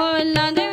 another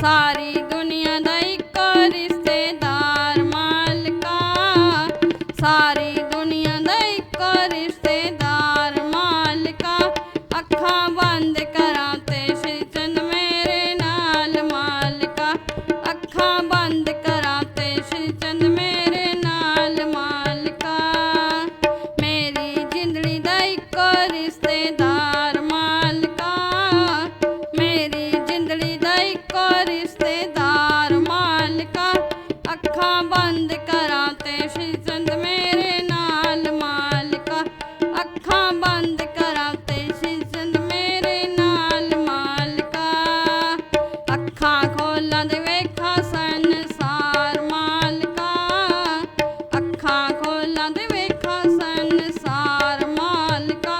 ਸਾਰੀ ਦੁਨੀਆ ਦਾ ਇੱਕੋ ਰਿਸ਼ਤੇਦਾਰ ਮਾਲਕਾ। ਸਾਰੀ ਦੁਨੀਆ ਦਾ ਇੱਕੋ ਰਿਸ਼ਤੇਦਾਰ ਮਾਲਕਾ। ਅੱਖਾਂ ਬੰਦ ਕਰਾਂ ਤੇ ਸਿਜਨ ਮੇਰੇ ਨਾਲ ਮਾਲਕਾ। ਅੱਖਾਂ ਬੰਦ ਕਰਾਂ ਤੇ ਸਿਜਨ ਮੇਰੇ ਨਾਲ ਮਾਲਕਾ। ਮੇਰੀ ਜਿੰਦੜੀ ਦਾ ਇੱਕੋ ਰਿਸ਼ਤੇਦਾਰ ਖੋਲਦ ਵੇਖਾ ਸੰਸਾਰ ਮਾਲਕਾ। ਅੱਖਾਂ ਖੋਲਦ ਵੇਖਾ ਸੰਸਾਰ ਮਾਲਕਾ।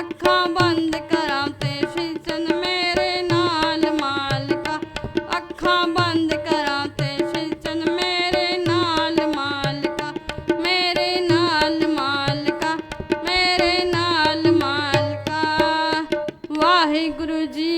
ਅੱਖਾਂ ਬੰਦ ਕਰਾਂ ਤੇ ਸਿਜਨ ਮੇਰੇ ਨਾਲ ਮਾਲਕਾ। ਅੱਖਾਂ ਬੰਦ ਕਰਾਂ ਤੇ ਸਿਜਨ ਮੇਰੇ ਨਾਲ ਮਾਲਕਾ। ਮੇਰੇ ਨਾਲ ਮਾਲਕਾ, ਮੇਰੇ ਨਾਲ ਮਾਲਕਾ। ਵਾਹਿਗੁਰੂ ਜੀ